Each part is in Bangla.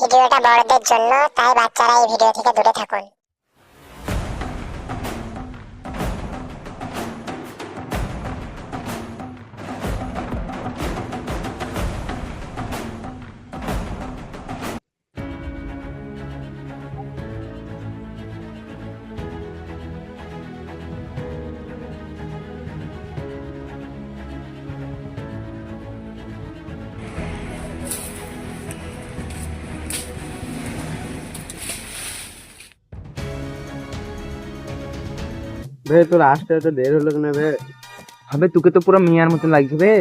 ভিডিওটা বড়দের জন্য তাই বাচ্চারা এই ভিডিও থেকে দূরে থাকুন। বে তোর আসতে এত দেরি হলো কেন বে হবে তোকে তো পুরো মিয়ার মতন লাগছে বে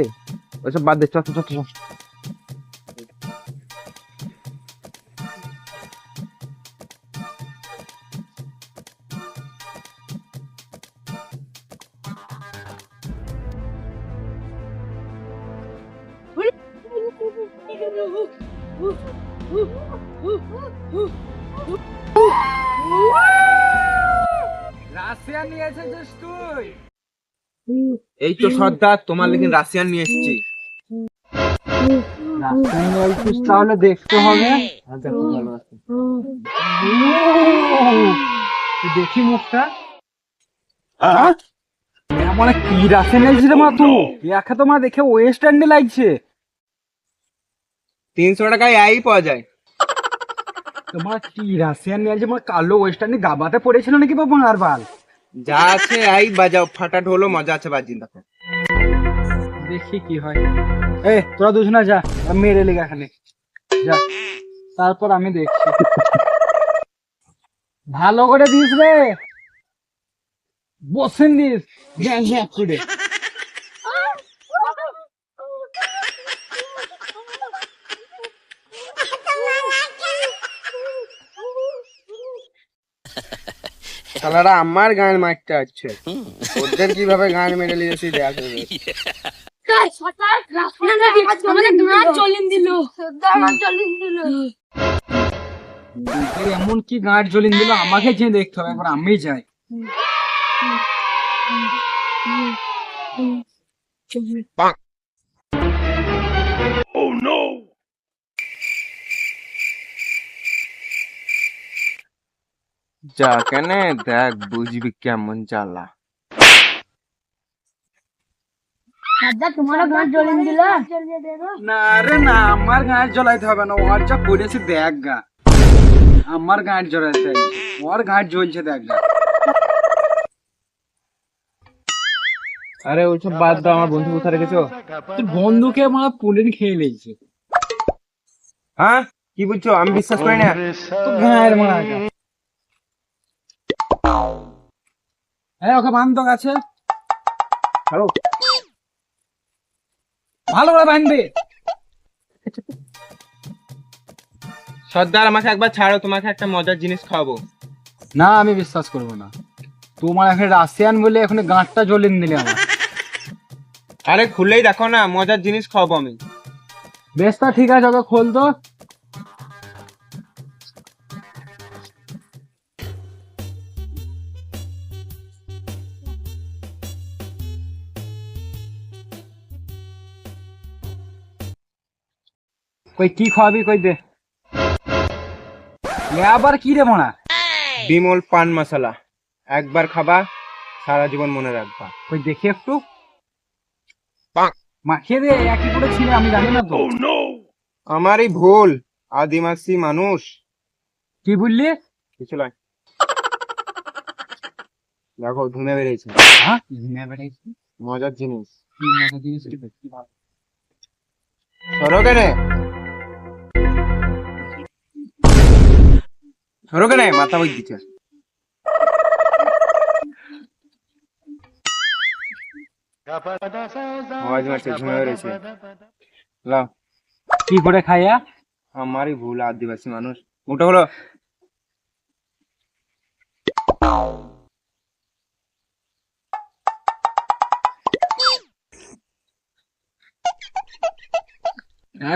ওইসব বাদ দে চল চল চল, চল রাশিয়া নিয়ে এসেছিস তুই? এই তো সর্দার তোমার লেকিন রাশিয়ান নিয়ে এসেছি। রাশিয়ান বলছিস তাহলে দেখতে হবে। দেখি মুখটা। মানে কি রাশিয়ান এসেছিল মা তুই? দেখা তো মা দেখে ওয়েস্ট এন্ডে লাগছে। তিনশো টাকায় আই পাওয়া যায়। তোমার কি রাশিয়ান নিয়ে যে কালো ওয়েস্ট এন্ডে গাবাতে পড়েছিল নাকি বাবা আর বাল যা আছে আই বাজাও, ফাটা ঢোলো, মজা আছে বাজিন দেখো দেখি কি হয়। এ, তোরা দুজনা যা। আমি মেরে লেগে এখানে। যা। তারপর আমি দেখছি। ভালো করে দিস রে। বসেন দিস। করে শালারা আমার গান মারতে আছে ওদের কীভাবে গান মেরে নিয়েছি দেখ এবার। এমন কি গাঁট জ্বলিন দিল আমাকে যে দেখতে হবে একবার আমি যাই যা কেনে দেখ বুঝবি কেমন চালা দাদা তোমারও গান চলিন দিল না রে না আমার গাঁট জ্বলাইতে হবে না ওর যা করেছি দেখ গা আমার গাঁট জ্বলাইতে হবে। ওর গাঁট জ্বলছে দেখ গা আরে ওইসব বাদ দাও আমার বন্ধু কোথায় রেখেছো তোর বন্ধুকে আমার পুলিন খেয়ে নিয়েছে হ্যাঁ কি বলছো আমি বিশ্বাস করি না তো গায়ের মারা এই ওকে বান্ধ গাছে হ্যালো। ভালো করে বাঁধবে। সর্দার আমাকে একবার ছাড়ো তোমাকে একটা মজার জিনিস খাওয়াবো। না আমি বিশ্বাস করব না। তোমার এখানে রাশিয়ান বলে এখন গাঁটটা জ্বলিন দিলে আমার। আরে খুলেই দেখো না মজার জিনিস খাওয়াবো আমি। বেশ তা ঠিক আছে ওকে খোল তো। কই কি খাওয়াবি কই দে। এ আবার কি রে মোনা? বিমল পান মশলা। একবার খাবা সারা জীবন মনে রাখবা। কই দেখি একটু। মাখিয়ে দে একই করে ছিল আমি জানি না তো। আমারই ভুল আদিবাসী মানুষ। কি বললি? কিছু নয়। দেখো ধুমে বেরিয়েছে হ্যাঁ ঘুমিয়ে বেড়াইছি মজার জিনিস। কি মজা জিনিস? কি ভালো। সরো কেনে। সরো কেনে মাথা বই দিচ্ছে আওয়াজ মারছে ধুমে বেরিয়েছে লাও। কি করে খাইয়া আমারই ভুল আদিবাসী মানুষ। ওটা হলো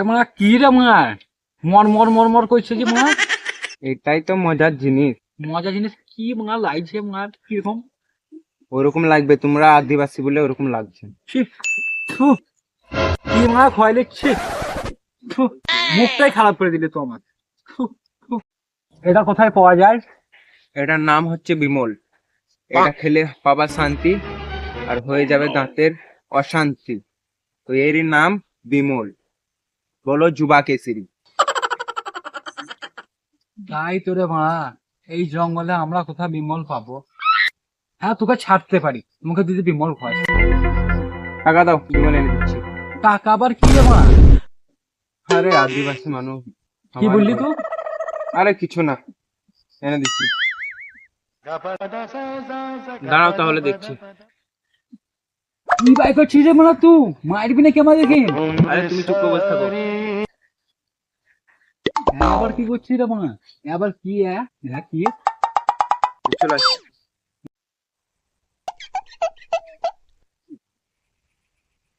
মারা কি রে মার? মর মর মর মর করছে যে মার? এটাই তো মজার জিনিস। মজার জিনিস কি মার লাগছে মার কীরকম? ওরকম লাগবে তোমরা আদিবাসী বলে ওরকম লাগছে। কি মার খয় লিখছে মুখটাই খারাপ করে দিলে তো আমার। এটা কোথায় পাওয়া যায়? এটার নাম হচ্ছে বিমল। এটা খেলে পাবা শান্তি আর হয়ে যাবে দাঁতের অশান্তি। তো এরই নাম বিমল। বলো যুবা কেসরি তাই তো রে মা এই জঙ্গলে আমরা কোথায় বিমল পাবো। হ্যাঁ তোকে ছাড়তে পারি। তোমাকে যদি বিমল হয়। টাকা দাও বিমল এনে দিচ্ছি। টাকা আবার কি রে মা? আরে আদিবাসী মানুষ। কি বললি তুই? আরে কিছু না। এনে দিচ্ছি। দাঁড়াও তাহলে দেখছি। কি বাই করছিস রে মানে তুই? মারবি না কেমন দেখে আরে তুমি চুপ করে বসে থাকো। আবার কি করছিস রে মা? আবার কি হ্যাঁ হ্যাঁ কি? চলে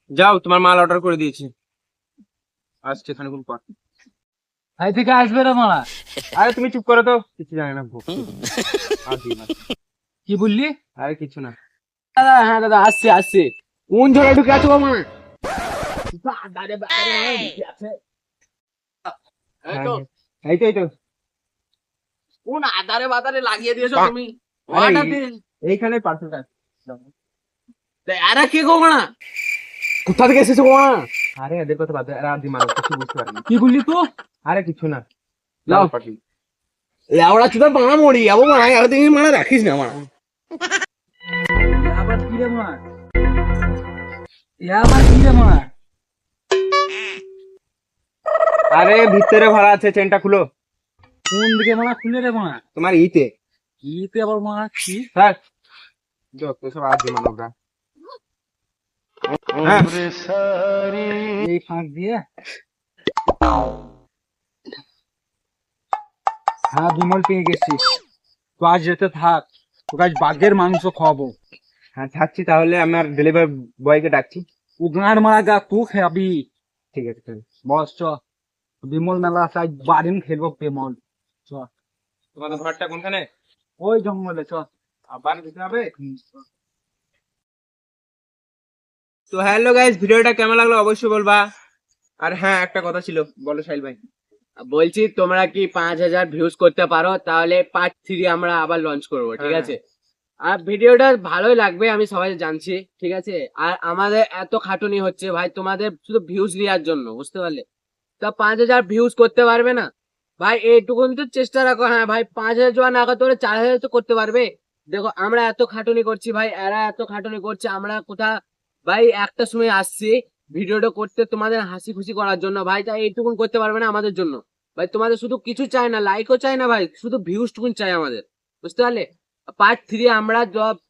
যাও তোমার মাল অর্ডার করে দিয়েছি। আসছে এখানে কোন পর তাই থেকে আসবে রে মারা আরে তুমি চুপ করো তো। কিছু জানি না। কি বললি? আরে কিছু না। দাদা হ্যাঁ দাদা আসছে আসছে। কোন ঝড়ে ঢুকে আছো মা? হ্যাঁ, এই তো এই তো কোন আদারে বাদারে লাগিয়ে দিয়েছ তুমি? আরে এইখানে পার্সেলটা আরে কে গো কোথা থেকে এসেছ মা? আরে এদের কথা বাদ আর দিই মানো কিছু বুঝতে কি বললি তুই আরে কিছু না। যাও। পার্টি লেওড়া চুদার বানা মরি। আবো মানা আর দিন মানা রাখিস না মানা আবার কি রে মা? আবার কি রে মা? আরে ভিতরে ভরা আছে চেনটা খুলো। কোন দিকে মানা খুলে রে মা তোমার ইতে ইতে আবার মানা কি? স্যার যত সব আর মানবরা। হ্যাঁ। এই ফাঁক দিয়ে। হ্যাঁ বিমল পেয়ে গেছি। তো আজ যেতে থাক। তোকে আজ বাঘের মাংস খাওয়াবো। হ্যাঁ থাকছি তাহলে আমার ডেলিভারি বয়কে ডাকছি। ও গাঁড় মারা গা তু খাবি। ঠিক আছে ঠিক আছে। বস চ। বিমল মেলা আছে আজ বাড়িন খেলব বিমল। চ তোমাদের ঘরটা কোনখানে? ওই জঙ্গলে চ আবার দিতে হবে? তো হ্যালো গাইস ভিডিওটা কেমন লাগল অবশ্যই বলবা। আর হ্যাঁ একটা কথা ছিল বলো সাইল ভাই। বলছি তোমরা কি পাঁচ হাজার ভিউজ করতে পারো তাহলে পার্ট থ্রি আমরা আবার লঞ্চ করব ঠিক হ্যাঁ। আছে? আর ভিডিওটা ভালোই লাগবে আমি সবাই জানছি ঠিক আছে? আর আমাদের এত খাটুনি হচ্ছে ভাই তোমাদের শুধু ভিউজ নেওয়ার জন্য বুঝতে পারলে? তা পাঁচ হাজার ভিউজ করতে পারবে না। ভাই এইটুকুন তো চেষ্টা রাখো। হ্যাঁ ভাই, পাঁচ হাজার জোয়া না করতে চার হাজার তো করতে পারবে। দেখো, আমরা এত খাটুনি করছি ভাই, এরা এত খাটুনি করছে, আমরা কোথা? ভাই, একটা সময় আসছি ভিডিওটা করতে তোমাদের হাসি খুশি করার জন্য। ভাই তাই এইটুকুন করতে পারবে না আমাদের জন্য। ভাই, তোমাদের শুধু কিছু চাই না লাইকও চাই না ভাই, শুধু ভিউজ টুকুন চাই আমাদের। বুঝতে পারলে? পার্ট থ্রি আমরা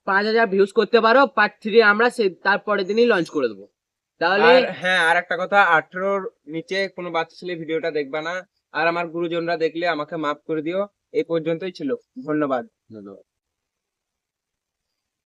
পাঁচ হাজার ভিউজ করতে পারো পার্ট থ্রি আমরা সে তারপরের দিনই লঞ্চ করে দেবো। তাহলে হ্যাঁ আর একটা কথা আঠারোর নিচে কোনো বাচ্চা ছেলে ভিডিওটা দেখবা না। আর আমার গুরুজনরা দেখলে আমাকে মাফ করে দিও। এই পর্যন্তই ছিল। ধন্যবাদ। ধন্যবাদ।